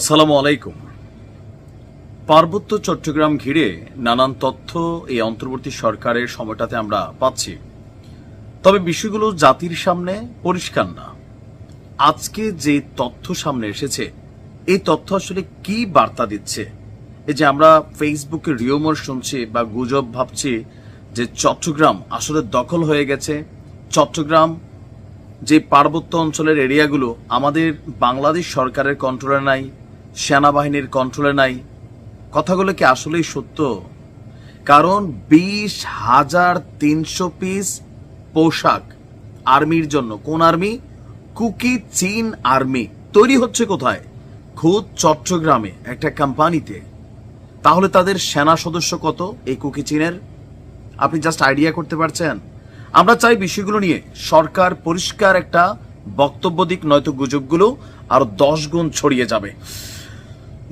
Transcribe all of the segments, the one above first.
আসসালামু আলাইকুম। পার্বত্য চট্টগ্রাম ঘিরে নানান তথ্য এই অন্তর্বর্তী সরকারের সময়টাতে আমরা পাচ্ছি। তবে বিষয়গুলো জাতির সামনে পরিষ্কার না। আজকে যে তথ্য সামনে এসেছে, এই তথ্য আসলে কি বার্তা দিচ্ছে? এই যে আমরা ফেসবুকে রিওমর শুনছি বা গুজব ভাবছি যে চট্টগ্রাম আসলে দখল হয়ে গেছে। চট্টগ্রাম যে পার্বত্য অঞ্চলের এরিয়াগুলো আমাদের বাংলাদেশ সরকারের কন্ট্রোলে নাই সেনাবাহিনীর কন্ট্রোলে নাই। কথাগুলো কি আসলেই সত্য? কারণ বিশ হাজার তিনশো পিস পোশাক আর্মির জন্য। কোন আর্মি? কুকি চীন আর্মি। তৈরি হচ্ছে কোথায়? খুদ চট্টগ্রামে, একটা কোম্পানিতে। তাহলে তাদের সেনা সদস্য কত এই কুকি চীনের? আপনি জাস্ট আইডিয়া করতে পারছেন? আমরা চাই বিষয়গুলো নিয়ে সরকার পরিষ্কার একটা বক্তব্য দিক, নয়তো গুজবগুলো আরও দশ গুণ ছড়িয়ে যাবে।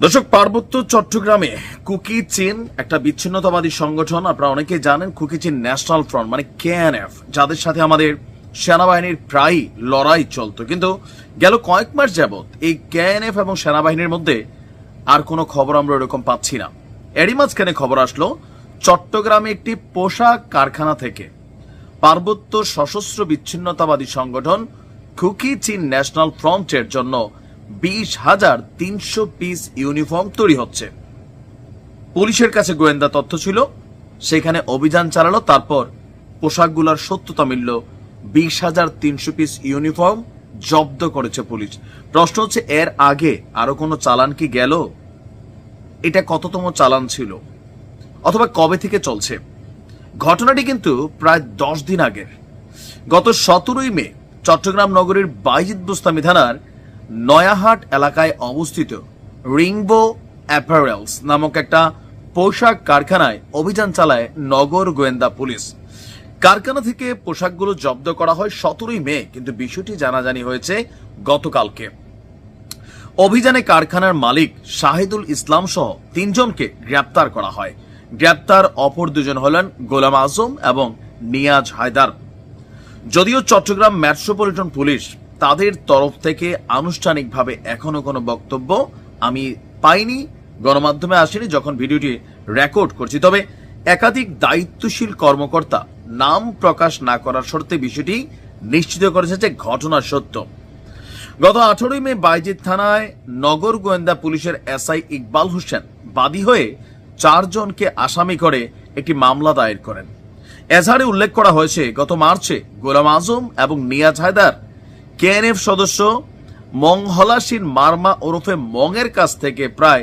দর্শক, পার্বত্য চট্টগ্রামে কুকি চীন একটা বিচ্ছিন্নতাবাদী সংগঠন। আপনারা অনেকেই জানেন কুকি চীন ন্যাশনাল ফ্রন্ট মানে কেএনএফ যাদের সাথে আমাদের সেনাবাহিনীর প্রায় লড়াই চলতো। কিন্তু গেল কয়েক মাস যাবৎ এই কেএনএফ এবং সেনাবাহিনীর মধ্যে আর কোনো খবর আমরা এরকম পাচ্ছি না। এরই মাঝখানে খবর আসলো, চট্টগ্রামে একটি পোশাক কারখানা থেকে পার্বত্য সশস্ত্র বিচ্ছিন্নতাবাদী সংগঠন কুকি চীন ন্যাশনাল ফ্রন্টের জন্য বিশ হাজার তিনশো পিস ইউনিফর্ম তৈরি হচ্ছে। পুলিশের কাছে গোয়েন্দা তথ্য ছিল, সেখানে অভিযান চালালো, তারপর পোশাকগুলোর সত্যতা মিলল। বিশ হাজার তিনশো পিস ইউনিফর্ম জব্দ করেছে পুলিশ। প্রশ্ন হচ্ছে, এর আগে আরও কোনো চালান কি গেল? এটা কততম চালান ছিল? অথবা কবে থেকে চলছে? ঘটনাটি কিন্তু প্রায় দশ দিন আগের। গত সতেরোই মে, চট্টগ্রাম নগরীর বাইজিদ বুস্তামি থানার নয়াহাট এলাকায় অবস্থিত রিংবো অ্যাপারেলস নামক একটা পোশাক কারখানায় অভিযান চালায় নগর গোয়েন্দা পুলিশ। কারখানা থেকে পোশাকগুলো জব্দ করা হয় সতেরোই মে, কিন্তু বিষয়টি জানাজানি হয়েছে গতকালকে। অভিযানে কারখানার মালিক শাহিদুল ইসলাম সহ তিনজনকে গ্রেপ্তার করা হয়। গ্রেপ্তার অপর দুজন হলেন গোলাম আজম এবং নিয়াজ হায়দার। যদিও চট্টগ্রাম মেট্রোপলিটন পুলিশ তাদের তরফ থেকে আনুষ্ঠানিকভাবে এখনও কোনো বক্তব্য আমি পাইনি, গণমাধ্যমে আসেনি যখন ভিডিওটি রেকর্ড করছি। তবে একাধিক দায়িত্বশীল কর্মকর্তা নাম প্রকাশ না করার শর্তে বিষয়টি নিশ্চিত করেছে যে ঘটনা সত্য। গত আঠারোই মে বাইজিৎ থানায় নগর গোয়েন্দা পুলিশের এসআই ইকবাল হোসেন বাদী হয়ে চারজনকে আসামি করে একটি মামলা দায়ের করেন। এজাহারে উল্লেখ করা হয়েছে, গত মার্চে গোলাম আজম এবং নিয়াজ হায়দার কেএনএফ সদস্য মংহলাসিন মার্মা ওরফে মংয়ের কাছ থেকে প্রায়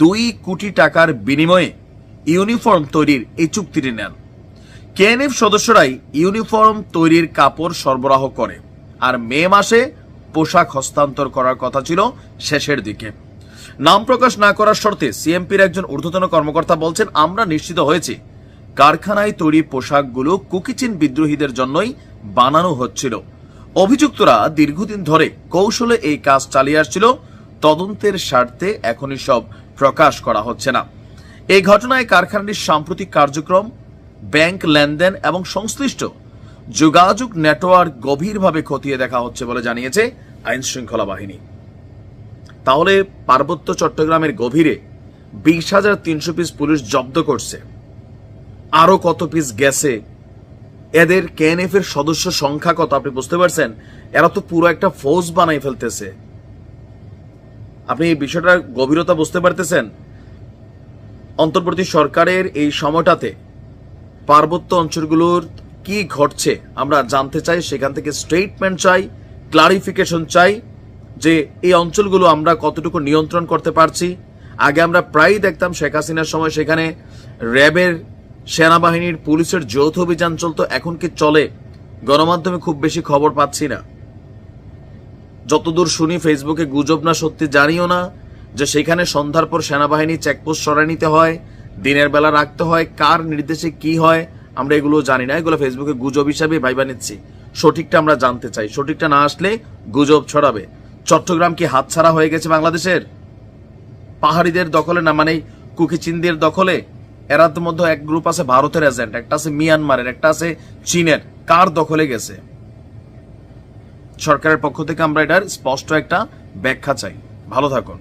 দুই কোটি টাকার বিনিময়ে ইউনিফর্ম তৈরির এই চুক্তিটি নেন। কেএনএফ সদস্যরাই ইউনিফর্ম তৈরির কাপড় সরবরাহ করে আর মে মাসে পোশাক হস্তান্তর করার কথা ছিল শেষের দিকে। নাম প্রকাশ না করার শর্তে সিএমপির একজন ঊর্ধ্বতন কর্মকর্তা বলছেন, আমরা নিশ্চিত হয়েছি কারখানায় তৈরি পোশাকগুলো কুকিচিন বিদ্রোহীদের জন্যই বানানো হচ্ছিল। অভিযুক্তরা দীর্ঘদিন ধরে কৌশলে এই কাজ চালিয়ে আসছিল। তদন্তের স্বার্থে এখনই সব প্রকাশ করা হচ্ছে না। এই ঘটনায় কারখানাটির সাম্প্রতিক কার্যক্রম, ব্যাংক লেনদেন এবং সংশ্লিষ্ট যোগাযোগ নেটওয়ার্ক গভীরভাবে খতিয়ে দেখা হচ্ছে বলে জানিয়েছে আইন শৃঙ্খলা বাহিনী। তাহলে পার্বত্য চট্টগ্রামের গভীরে বিশ হাজার তিনশো পিস পুলিশ জব্দ করছে। আরও কত পিস গেছে এদের কেএনএফ এর সদস্য সংখ্যা কত আপনি বুঝতে পারছেন? এরা তো পুরো একটা ফৌজ বানাই ফেলতেছে। আপনি এই বিষয়টার গভীরতা বুঝতে পারতেছেন? অন্তর্বর্তী সরকারের এই সময়টাতে পার্বত্য অঞ্চলগুলোর কি ঘটছে আমরা জানতে চাই, সেখান থেকে স্টেটমেন্ট চাই ক্লারিফিকেশন চাই যে এই অঞ্চলগুলো আমরা কতটুকু নিয়ন্ত্রণ করতে পারছি। আগে আমরা প্রায়ই দেখতাম শেখ হাসিনার সময় সেখানে র্যাবের সেনাবাহিনীর পুলিশের যৌথ অভিযান চলতো, এখন কি চলে? গণমাধ্যমে খুব বেশি খবর পাচ্ছি না। যতদূর শুনি ফেসবুকে গুজব না, সত্যি জানিও না যে সেখানে সন্ধ্যার পর সেনাবাহিনী চেকপোস্ট সরাই নিতে হয়, দিনের বেলা রাখতে হয়, কার নির্দেশে কি হয়, আমরা এগুলো জানি না। এগুলো ফেসবুকে গুজব হিসাবে ভাইবা নিচ্ছি। সঠিকটা আমরা জানতে চাই। সঠিকটা না আসলে গুজব ছড়াবে। চট্টগ্রাম কি হাতছাড়া হয়ে গেছে বাংলাদেশের? পাহাড়িদের দখলে না মানে কুকিচিনদের দখলে? এরার মধ্যে এক গ্রুপ আছে ভারতের এজেন্ট একটা আছে মিয়ানমারের একটা আছে চীনের। কার দখলে গেছে? সরকারের পক্ষ থেকে আমরা এটার স্পষ্ট একটা ব্যাখ্যা চাই। ভালো থাকুন।